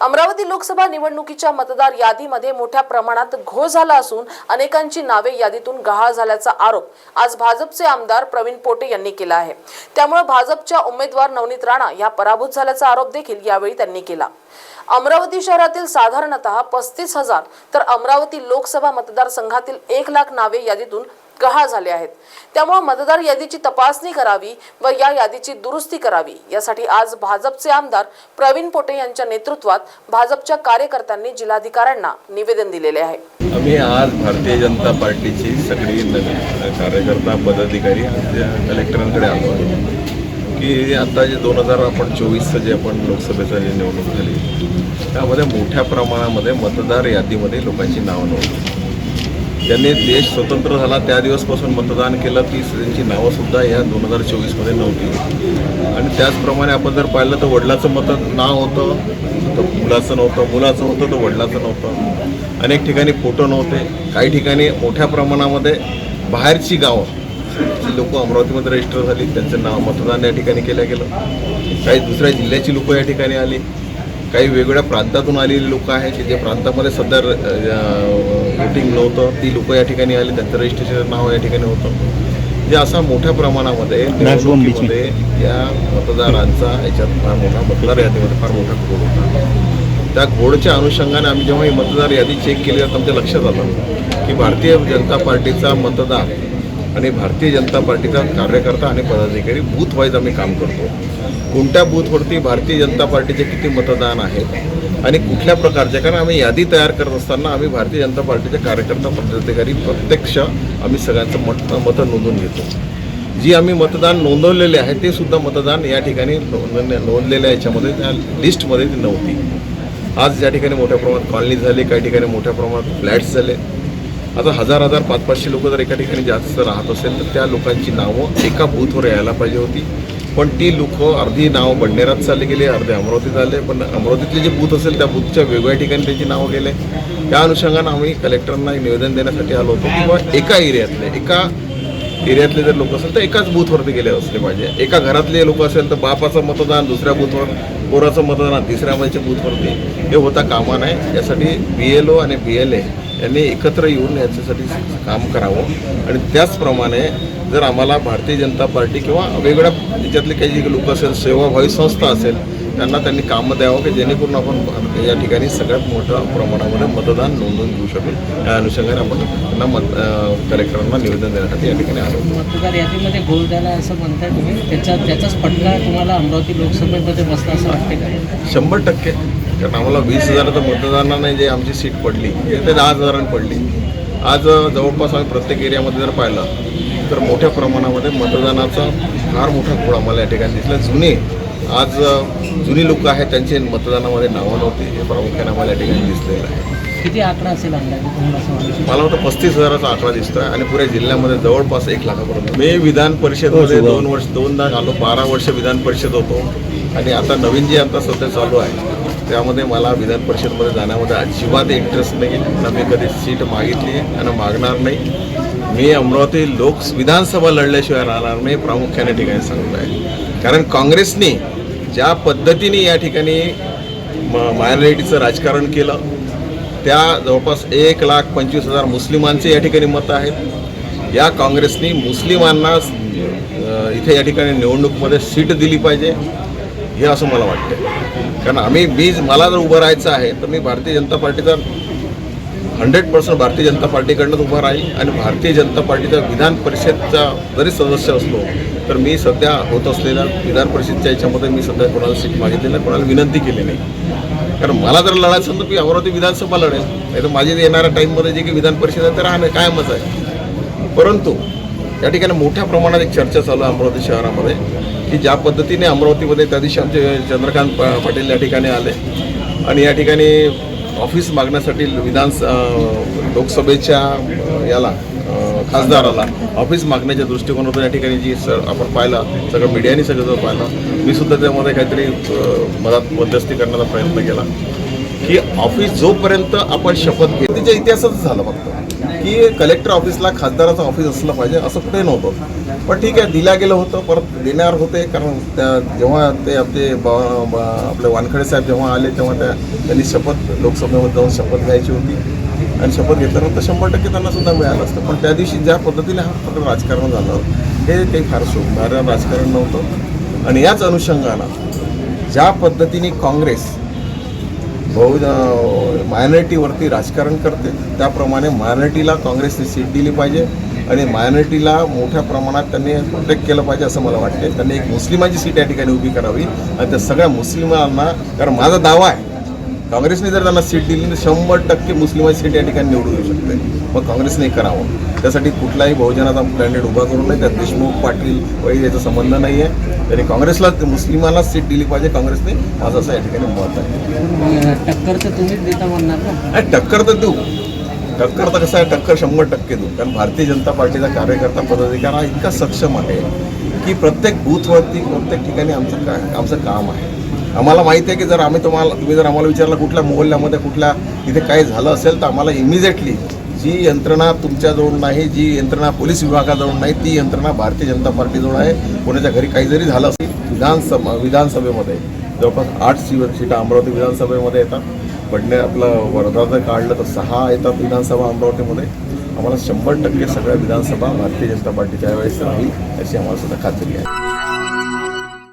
अमरावती लोकसभा निवडणुकीच्या मतदार यादीमध्ये मोठ्या प्रमाणात घोळ झाला असून अनेकांची नावे यादीतून गहाळ झाल्याचा आरोप आज भाजपचे आमदार प्रवीण पोटे यांनी केला आहे. त्यामुळे भाजपच्या उमेदवार नवनीत राणा या पराभूत झाल्याचा आरोप देखील यावेळी त्यांनी केला. अमरावती शहरातील साधारणतः पस्तीस हजार तर अमरावती लोकसभा मतदारसंघातील एक लाख नावे यादीतून गहाळ झाले आहेत. त्यामुळे मतदार यादीची तपासणी करावी व या यादीची दुरुस्ती करावी. यासाठी आज भाजपचे आमदार प्रवीण पोटे यांच्या नेतृत्वात भाजपच्या कार्यकर्त्यांनी जिल्हाधिकाऱ्यांना निवेदन दिलेले आहे. आम्ही आज भारतीय जनता पार्टीची सगळी कार्यकर्ता पदाधिकारी कलेक्टरांकडे आलो की आता जे दोन हजार आपण चोवीसचं जे आपण लोकसभेचं जे निवडणूक झाली त्यामध्ये मोठ्या प्रमाणामध्ये मतदार यादीमध्ये लोकांची नावं नोंदवली. ज्यांनी देश स्वतंत्र झाला. त्या दिवसपासून मतदान केलं. की त्यांची नावंसुद्धा ह्या दोन हजार चोवीसमध्ये नव्हती. आणि त्याचप्रमाणे आपण जर पाहिलं तर वडिलाचं मत नाव होतं तर मुलाचं नव्हतं. मुलाचं होतं तर वडिलाचं नव्हतं. अनेक ठिकाणी फोटो नव्हते. काही ठिकाणी मोठ्या प्रमाणामध्ये बाहेरची गावं जी लोक अमरावतीमध्ये रजिस्टर झाली त्यांचं नाव मतदान या ठिकाणी केलं गेलं. काही दुसऱ्या जिल्ह्याची लोकं या ठिकाणी आली. काही वेगवेगळ्या प्रांतातून आलेली लोकं आहेत की जे प्रांतामध्ये सध्या वोटिंग नव्हतं ती लोकं या ठिकाणी आली त्यांचं रजिस्ट्रेशन नाव या ठिकाणी होतं. जे असा मोठ्या प्रमाणामध्ये निवडणुकीमध्ये या मतदारांचा याच्यात फार मोठा मतदार यादीमध्ये फार मोठा घोड होता. त्या घोडच्या अनुषंगाने आम्ही जेव्हा ही मतदार यादी चेक केली तर आमच्या लक्षात आलं की भारतीय जनता पार्टीचा मतदार आणि भारतीय जनता पार्टीचा कार्यकर्ता आणि पदाधिकारी बूथवाईज आम्ही काम करतो. कोणत्या बूथवरती भारतीय जनता पार्टीचे किती मतदान आहेत आणि कुठल्या प्रकारचे? कारण आम्ही यादी तयार करत असताना आम्ही भारतीय जनता पार्टीचे कार्यकर्ता पदाधिकारी प्रत्यक्ष आम्ही सगळ्यांचं मत मतं नोंदवून घेतो. जी आम्ही मतदान नोंदवलेले आहे ते सुद्धा मतदान या ठिकाणी नोंदलेल्या याच्यामध्ये त्या लिस्टमध्ये ती नव्हती. आज या ठिकाणी मोठ्या प्रमाणात कॉलनी झाली काही ठिकाणी मोठ्या प्रमाणात फ्लॅट्स झाले आता हजार हजार पाच पाचशे लोक जर एका ठिकाणी जास्त राहत असेल तर त्या लोकांची नावं एका बूथवर यायला पाहिजे होती. पण ती लोक अर्धी नावं बडनेरात चालली गेले अर्धे अमरावतीत आले पण अमरावतीतले जे बूथ असेल त्या बूथच्या वेगवेगळ्या ठिकाणी त्याची नावं गेले. त्या अनुषंगानं आम्ही कलेक्टरांना एक निवेदन देण्यासाठी आलो होतो किंवा एका एरियातले एका एरियातले जर लोक असेल तर एकाच बूथवरती गेले असले पाहिजे. एका घरातले लोक असेल तर बापाचं मतदान दुसऱ्या बूथवर पोराचं मतदान तिसऱ्या महिन्याच्या बूथवरती हे होता कामा नाही यासाठी बी एल ओ आणि बी एल ए यांनी एकत्र येऊन याच्यासाठी काम करावं. आणि त्याचप्रमाणे जर आम्हाला भारतीय जनता पार्टी किंवा वेगवेगळ्या याच्यातले काही जे लोक असेल सेवाभावी संस्था असेल त्यांना त्यांनी कामं द्यावं की जेणेकरून आपण या ठिकाणी सगळ्यात मोठ्या प्रमाणामध्ये मतदान नोंदवून घेऊ शकू. या अनुषंगाने आपण त्यांना मत कलेक्टरांना निवेदन देण्यासाठी या ठिकाणी आलो. मतदार यादीमध्ये घोळ झाला असं म्हणताय तुम्ही. त्याच्या त्याचाच फटका तुम्हाला अमरावती लोकसभेमध्ये बसला असं वाटते का? शंभर टक्के. कारण आम्हाला वीस हजाराचं मतदानाने जे आमची सीट पडली ते दहा हजारांनी पडली. आज जवळपास आम्ही प्रत्येक एरियामध्ये जर पाहिलं तर मोठ्या प्रमाणामध्ये मतदानाचा फार मोठा घोळ आम्हाला या ठिकाणी दिसला. जुने आज जुनी लोक आहेत त्यांचे मतदानामध्ये नावं नव्हती. हे प्रामुख्याने आम्हाला या ठिकाणी दिसलेलं आहे. किती आकडा असेल मला वाटतं पस्तीस हजाराचा आकडा दिसतोय आणि पुऱ्या जिल्ह्यामध्ये जवळपास एक लाखापर्यंत. मी विधान परिषदमध्ये दोन वर्ष दोनदा आलो बारा वर्ष विधान परिषद होतो. आणि आता नवीन जे आता सध्या चालू आहे त्यामध्ये मला विधान परिषदमध्ये जाण्यामध्ये अजिबात इंटरेस्ट नाही. ना मी कधी सीट मागितली आणि मागणार नाही. मी अमरावती लोक विधानसभा लढल्याशिवाय राहणार नाही प्रामुख्याने ठिकाणी सांगत आहे कारण काँग्रेसने ज्या पद्धतीने या ठिकाणी मायनॉरिटीचं राजकारण केलं त्या जवळपास एक लाख पंचवीस हजार मुस्लिमांचे या ठिकाणी मतं आहेत. या काँग्रेसनी मुस्लिमांना इथे या ठिकाणी निवडणूकमध्ये सीट दिली पाहिजे हे असं मला वाटतं कारण आम्ही मी मला जर उभं राहायचं आहे तर मी भारतीय जनता पार्टीचा हंड्रेड पर्सेंट भारतीय जनता पार्टीकडनंच उभा राहील आणि भारतीय जनता पार्टीचा विधान परिषदचा जरी सदस्य असलो तर मी सध्या होत असलेल्या विधान परिषदच्या याच्यामध्ये मी सध्या कोणाला सीट मागितली नाही कोणाला विनंती केली नाही. कारण मला जर लढायचं असेल तर मी अमरावती विधानसभा लढेल. नाही तर माझी येणाऱ्या टाईममध्ये जे की विधान परिषद आहे ते राहणं कायमच आहे. परंतु या ठिकाणी मोठ्या प्रमाणात एक चर्चा चालू आहे अमरावती शहरामध्ये. की ज्या पद्धतीने अमरावतीमध्ये त्या दिवशी आमचे चंद्रकांत पाटील या ठिकाणी आले आणि या ठिकाणी ऑफिस मागण्यासाठी विधान लोकसभेच्या याला खासदाराला ऑफिस मागण्याच्या दृष्टिकोनातून या ठिकाणी जी सर आपण पाहिलं सगळं मीडियाने सगळं जर पाहिलं मी सुद्धा त्यामध्ये काहीतरी मदत मध्यस्थी करण्याचा प्रयत्न केला की ऑफिस जोपर्यंत आपण शपथ घेतो इतिहासच इतिहासातच झालं फक्त. की कलेक्टर ऑफिसला खासदाराचं ऑफिस असलं पाहिजे असं कुठे नव्हतं. पण ठीक आहे दिल्या गेलं होतं परत देणार होते कारण त्या जेव्हा ते आपले ब- ब- आपले वानखडे साहेब जेव्हा आले तेव्हा त्या त्यांनी शपथ लोकसभेमध्ये जाऊन शपथ घ्यायची होती. आणि शपथ घेतल्यानंतर शंभर टक्के त्यांना सुद्धा मिळालं असतं. पण त्या दिवशी ज्या पद्धतीने हा प्रकार राजकारण झालं हे काही फार शोभणारं राजकारण नव्हतं. आणि याच अनुषंगानं ज्या पद्धतीने काँग्रेस बहु मायनॉरिटीवरती राजकारण करते. त्याप्रमाणे मायनॉरिटीला काँग्रेसने सीट दिली पाहिजे आणि मायनॉरिटीला मोठ्या प्रमाणात त्यांनी प्रोटेक्ट केलं पाहिजे असं मला वाटते त्यांनी एक मुस्लिमाची सीट या ठिकाणी उभी करावी आणि त्या सगळ्या मुस्लिमांना कारण माझा दावा आहे काँग्रेसने जर त्यांना सीट दिली तर शंभर टक्के मुस्लिमाची सीट या ठिकाणी निवडून येऊ शकते. मग काँग्रेसने करावं. त्यासाठी कुठलाही बहुजनाचा कॅन्डिडेट उभा करू नये. त्यात देशमुख पाटील वगैरे याचा संबंध नाही आहे त्यांनी काँग्रेसला मुस्लिमांना सीट दिली पाहिजे. काँग्रेसने माझं असं या ठिकाणी मत आहे. टक्कर तर तुम्हीच देता म्हणणार ना? टक्कर तर देऊ. टक्कर तर कसं आहे? टक्कर शंभर टक्के देऊ. कारण भारतीय जनता पार्टीचा कार्यकर्ता पदाधिकार हा इतका सक्षम आहे की प्रत्येक बूथवरती प्रत्येक ठिकाणी आमचं का आमचं काम आहे. आम्हाला माहिती आहे की जर आम्ही तुम्हाला तुम्ही जर आम्हाला विचारलं कुठल्या मोहल्ल्यामध्ये कुठल्या इथे काय झालं असेल तर आम्हाला इमिजिएटली जी यंत्रणा तुमच्याजवळ नाही जी यंत्रणा पोलीस विभागाजवळ नाही ती यंत्रणा भारतीय जनता पार्टीजवळ आहे. कोणाच्या घरी काही जरी झालं असेल विधानसभा विधानसभेमध्ये. जवळपास आठ सी सीटा अमरावती विधानसभेमध्ये येतात. पडणे आपलं वर्धा जर काढलं तर सहा येतात विधानसभा अमरावतीमध्ये. आम्हाला शंभर टक्के सगळ्या विधानसभा भारतीय जनता पार्टीच्या वेळेस राहील अशी आम्हाला सुद्धा खात्री आहे.